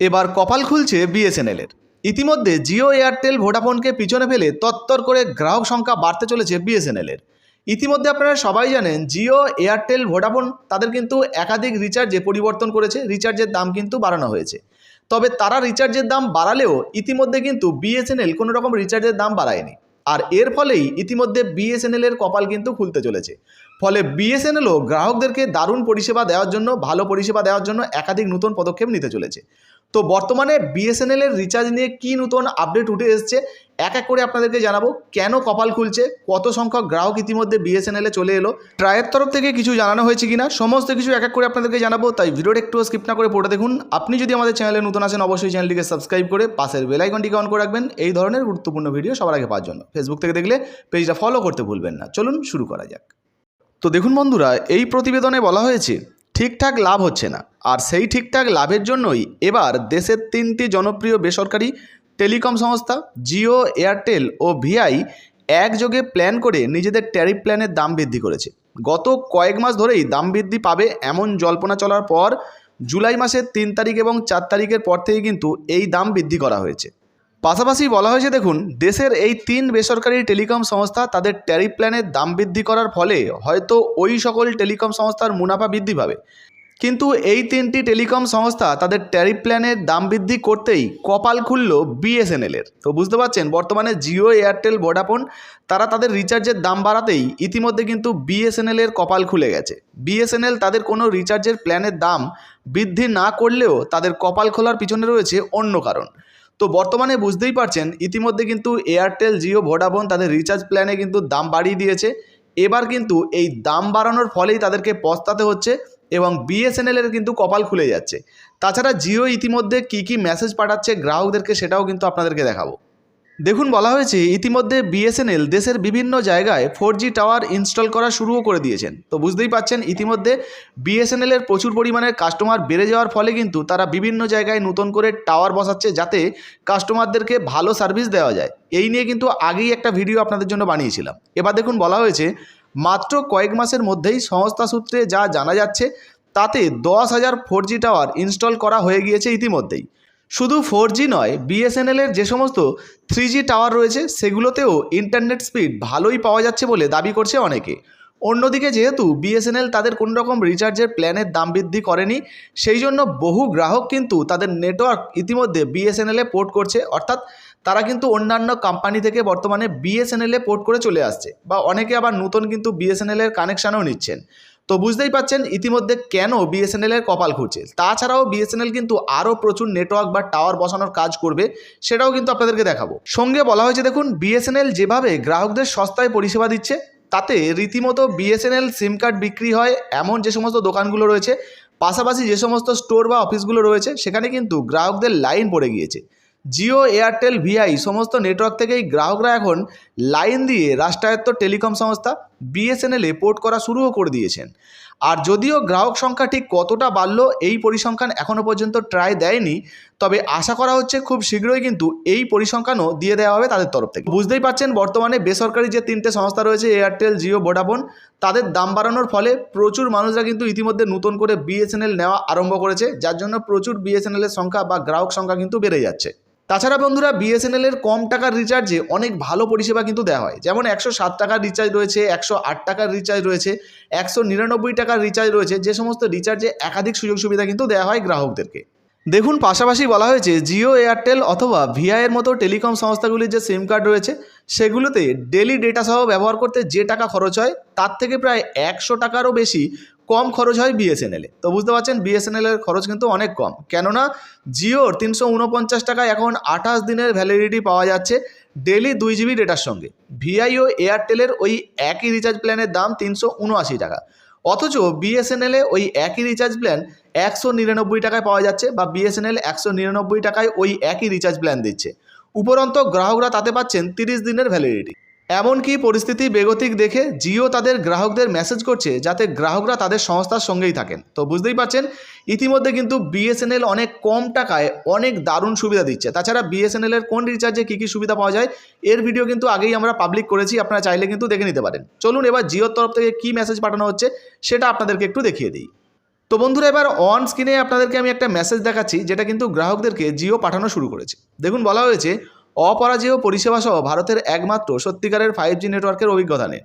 এবার কপাল খুলছে বিএসএনএলের। ইতিমধ্যে জিও, এয়ারটেল, ভোডাফোনকে পিছনে ফেলে তত্তর করে গ্রাহক সংখ্যা বাড়তে চলেছে বিএসএনএলের। ইতিমধ্যে আপনারা সবাই জানেন, জিও, এয়ারটেল, ভোডাফোন তাদের কিন্তু একাধিক রিচার্জে পরিবর্তন করেছে, রিচার্জের দাম কিন্তু বাড়ানো হয়েছে। তবে তারা রিচার্জের দাম বাড়ালেও ইতিমধ্যে কিন্তু বিএসএনএল কোনো রকম রিচার্জের দাম বাড়ায়নি। আর এর ফলেই ইতিমধ্যে বিএসএনএল এর কপাল কিন্তু খুলতে চলেছে। ফলে বিএসএনএলও গ্রাহকদেরকে দারুণ পরিষেবা দেওয়ার জন্য, ভালো পরিষেবা দেওয়ার জন্য একাধিক নতুন পদক্ষেপ নিতে চলেছে। তো বর্তমানে বিএসএনএল এর রিচার্জ নিয়ে কি নতুন আপডেট উঠে এসছে? এক এক করে আপনাদেরকে জানাব, কেন কপাল খুলছে, কত সংখ্যক গ্রাহক ইতিমধ্যে বিএসএনএল চলে এলো ট্রায়ের তরফ থেকে কিছু জানানো হয়েছে কিনা, সমস্ত কিছু এক এক করে আপনাদেরকে জানাব, তাই ভিডিওটা একটু স্কিপ না করে পড়ে দেখুন। আপনি যদি আমাদের চ্যানেলে নতুন আসেন অবশ্যই চ্যানেলটিকে সাবস্ক্রাইব করে পাশের বেল আইকনটিকে অন করে রাখবেন। এই ধরনের গুরুত্বপূর্ণ ভিডিও সবার আগে পাওয়ার জন্য। ফেসবুক থেকে দেখলে পেজটা ফলো করতে ভুলবেন না। চলুন শুরু করা যাক। তো দেখুন বন্ধুরা, এই প্রতিবেদনে বলা হয়েছে, ঠিকঠাক লাভ হচ্ছে না। আর সেই ঠিকঠাক লাভের জন্যই এবার দেশের তিনটি জনপ্রিয় বেসরকারি টেলিকম সংস্থা জিও, এয়ারটেল ও ভিআই একযোগে প্ল্যান করে নিজেদের ট্যারিফ প্ল্যানের দাম বৃদ্ধি করেছে। গত কয়েক মাস ধরেই দাম বৃদ্ধি পাবে এমন জল্পনা চলার পর জুলাই মাসের তিন তারিখ এবং চার তারিখের পর থেকে কিন্তু এই দাম বৃদ্ধি করা হয়েছে। পাশাপাশি বলা হয়েছে, দেখুন, দেশের এই তিন বেসরকারি টেলিকম সংস্থা তাদের ট্যারিফ প্ল্যানের দাম বৃদ্ধি করার ফলে হয়তো ওই সকল টেলিকম সংস্থার মুনাফা বৃদ্ধি পাবে। কিন্তু এই তিনটি টেলিকম সংস্থা তাদের ট্যারিফ প্ল্যানের দাম বৃদ্ধি করতেই কপাল খুলল বিএসএনএলের। তো বুঝতে পারছেন, বর্তমানে জিও, এয়ারটেল, ভোডাফোন, তারা তাদের রিচার্জের দাম বাড়াতেই ইতিমধ্যে কিন্তু বিএসএনএলের কপাল খুলে গেছে। বিএসএনএল তাদের কোনো রিচার্জের প্ল্যানের দাম বৃদ্ধি না করলেও তাদের কপাল খোলার পিছনে রয়েছে অন্য কারণ। তো বর্তমানে বুঝতেই পারছেন, ইতিমধ্যে কিন্তু এয়ারটেল, জিও, ভোডাফোন তাদের রিচার্জ প্ল্যানে কিন্তু দাম বাড়িয়ে দিয়েছে। এবার কিন্তু এই দাম বাড়ানোর ফলেই তাদেরকে পস্তাতে হচ্ছে এবং বিএসএনএলের কিন্তু কপাল খুলে যাচ্ছে। তাছাড়া জিও ইতিমধ্যে কী কী মেসেজ পাঠাচ্ছে গ্রাহকদেরকে সেটাও কিন্তু আপনাদেরকে দেখাবো। দেখুন, বলা হয়েছে ইতিমধ্যে বিএসএনএল দেশের বিভিন্ন জায়গায় ফোর টাওয়ার ইনস্টল করা শুরুও করে দিয়েছেন। তো বুঝতেই পাচ্ছেন, ইতিমধ্যে বিএসএনএলের প্রচুর পরিমাণে কাস্টমার বেড়ে যাওয়ার ফলে কিন্তু তারা বিভিন্ন জায়গায় নতুন করে টাওয়ার বসাচ্ছে যাতে কাস্টমারদেরকে ভালো সার্ভিস দেওয়া যায়। এই নিয়ে কিন্তু আগেই একটা ভিডিও আপনাদের জন্য বানিয়েছিলাম। এবার দেখুন, বলা হয়েছে মাত্র কয়েক মাসের মধ্যেই সংস্থা সূত্রে যা জানা যাচ্ছে, তাতে দশ হাজার ফোর জি টাওয়ার ইনস্টল করা হয়ে গিয়েছে ইতিমধ্যেই। শুধু ফোর জি নয় বিএসএনএলের যে সমস্ত থ্রি জি টাওয়ার রয়েছে, সেগুলোতেও ইন্টারনেট স্পিড ভালোই পাওয়া যাচ্ছে বলে দাবি করছে অনেকে। অন্যদিকে যেহেতু বিএসএনএল তাদের কোনো রকম রিচার্জের প্ল্যানের দাম বৃদ্ধি করেনি, সেই জন্য বহু গ্রাহক কিন্তু তাদের নেটওয়ার্ক ইতিমধ্যে বিএসএনএলে পোর্ট করছে, অর্থাৎ তারা কিন্তু অন্যান্য কোম্পানি থেকে বর্তমানে বিএসএনএলে পোর্ট করে চলে আসছে বা অনেকে আবার নতুন কিন্তু বিএসএনএলের কানেকশানও নিচ্ছেন। তো বুঝতেই পাচ্ছেন, ইতিমধ্যে কেন বিএসএনএলের কপাল খুঁজছে? তাছাড়াও বিএসএনএল কিন্তু আরও প্রচুর নেটওয়ার্ক বা টাওয়ার বসানোর কাজ করবে, সেটাও কিন্তু আপনাদেরকে দেখাবো। সঙ্গে বলা হয়েছে, দেখুন বিএসএনএল যেভাবে গ্রাহকদের সস্তায় পরিষেবা দিচ্ছে, তাতে রীতিমতো বিএসএনএল সিম কার্ড বিক্রি হয় এমন যে সমস্ত দোকানগুলো রয়েছে, পাশাপাশি যে সমস্ত স্টোর বা অফিসগুলো রয়েছে, সেখানে কিন্তু গ্রাহকদের লাইন পড়ে গিয়েছে। জিও এয়ারটেল ভিআই সমস্ত নেটওয়ার্ক থেকেই গ্রাহকরা এখন লাইন দিয়ে রাষ্ট্রায়ত্ত টেলিকম সংস্থা বিএসএনএলে পোর্ট করা শুরুও করে দিয়েছেন। আর যদিও গ্রাহক সংখ্যা ঠিক কতটা বাড়লো, এই পরিসংখ্যান এখনও পর্যন্ত ট্রাই দেয়নি, তবে আশা করা হচ্ছে খুব শীঘ্রই কিন্তু এই পরিসংখ্যানও দিয়ে দেওয়া হবে তাদের তরফ থেকে। বুঝতেই পারছেন, বর্তমানে বেসরকারি যে তিনটে সংস্থা রয়েছে এয়ারটেল জিও ভোডাফোন তাদের দাম বাড়ানোর ফলে প্রচুর মানুষরা কিন্তু ইতিমধ্যে নতুন করে বিএসএনএল নেওয়া আরম্ভ করেছে, যার জন্য প্রচুর বিএসএনএলের সংখ্যা বা গ্রাহক সংখ্যা কিন্তু বেড়ে যাচ্ছে। তাছাড়া বন্ধুরা বিএসএনএল এর কম টাকার রিচার্জে অনেক ভালো পরিষেবা কিন্তু দেওয়া হয়। যেমন একশো সাত টাকার রিচার্জ রয়েছে, একশো আট টাকার রিচার্জ রয়েছে, একশো নিরানব্বই টাকার রিচার্জ রয়েছে, যে সমস্ত রিচার্জে একাধিক সুযোগ সুবিধা কিন্তু দেওয়া হয় গ্রাহকদেরকে। দেখুন, পাশাপাশি বলা হয়েছে জিও এয়ারটেল অথবা ভিআই এর মতো টেলিকম সংস্থাগুলির যে সিম কার্ড রয়েছে, সেগুলোতে ডেলি ডেটা সহ ব্যবহার করতে যে টাকা খরচ হয়, তার থেকে প্রায় একশো টাকারও বেশি কম খরচ হয় বিএসএনএলে তো বুঝতে পারছেন? বিএসএনএলের খরচ কিন্তু অনেক কম। কেননা জিওর তিনশো উনপঞ্চাশ টাকায় এখন আঠাশ দিনের ভ্যালিডিটি পাওয়া যাচ্ছে ডেলি দুই জিবি ডেটার সঙ্গে। ভিআই ও এয়ারটেলের ওই একই রিচার্জ প্ল্যানের দাম তিনশো উনআশি টাকা। অথচ বিএসএনএলে ওই একই রিচার্জ প্ল্যান একশো নিরানব্বই টাকায় পাওয়া যাচ্ছে বা বিএসএনএল একশো নিরানব্বই টাকায় ওই একই রিচার্জ প্ল্যান দিচ্ছে। উপরন্ত গ্রাহকরা তাতে পাচ্ছেন তিরিশ দিনের ভ্যালিডিটি এমনকি পরিস্থিতি বেগতিক দেখে জিও তাদের গ্রাহকদের মেসেজ করছে যাতে গ্রাহকরা তাদের সংস্থার সঙ্গেই থাকেন। তো বুঝতেই পারছেন, ইতিমধ্যে কিন্তু বিএসএনএল অনেক কম টাকায় অনেক দারুণ সুবিধা দিচ্ছে। তাছাড়া বিএসএনএল এর কোন রিচার্জে কী কী সুবিধা পাওয়া যায়, এর ভিডিও কিন্তু আগেই আমরা পাবলিক করেছি, আপনারা চাইলে কিন্তু দেখে নিতে পারেন। চলুন এবার জিওর তরফ থেকে কী মেসেজ পাঠানো হচ্ছে, সেটা আপনাদেরকে একটু দেখিয়ে দিই। তো বন্ধুরা, এবার অন স্ক্রিনে আপনাদেরকে আমি একটা মেসেজ দেখাচ্ছি, যেটা কিন্তু গ্রাহকদেরকে জিও পাঠানো শুরু করেছে। দেখুন, বলা হয়েছে অপরাজেয় পরিষেবা সহ ভারতের একমাত্র সত্যিকারের ফাইভ জি নেটওয়ার্কের অভিজ্ঞতা নেন।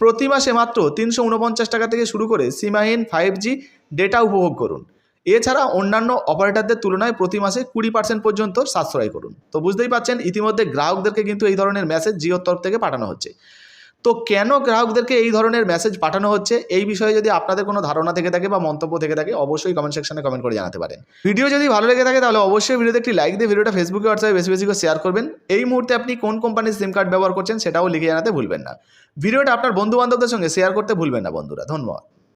প্রতি মাসে মাত্র তিনশো উনপঞ্চাশ টাকা থেকে শুরু করে সীমাহীন ফাইভ জি ডেটা উপভোগ করুন। এছাড়া অন্যান্য অপারেটরদের তুলনায় প্রতি মাসে কুড়ি পার্সেন্ট পর্যন্ত সাশ্রয় করুন। তো বুঝতেই পাচ্ছেন ইতিমধ্যে গ্রাহকদেরকে কিন্তু এই ধরনের মেসেজ জিওর তরফ থেকে পাঠানো হচ্ছে। তো কেন গ্রাহকদেরকে এই ধরনের মেসেজ পাঠানো হচ্ছে? এই বিষয়ে যদি আপনাদের কোনো ধারণা থেকে থাকে বা মন্তব্য থেকে থাকে, অবশ্যই কমেন্ট সেকশনে কমেন্ট করে জানাতে পারেন। ভিডিও যদি ভালো লেগে থাকে, তাহলে অবশ্যই ভিডিওতে একটি লাইক দিয়ে ভিডিওটা ফেসবুকে হোয়াটসঅ্যাপে বেশি বেশি করে শেয়ার করবেন। এই মুহূর্তে আপনি কোন কোম্পানির সিম কার্ড ব্যবহার করছেন, সেটাও লিখে জানাতে ভুলবেন না। ভিডিওটা আপনার বন্ধু বান্ধবদের সঙ্গে শেয়ার করতে ভুলবেন না, বন্ধুরা। ধন্যবাদ।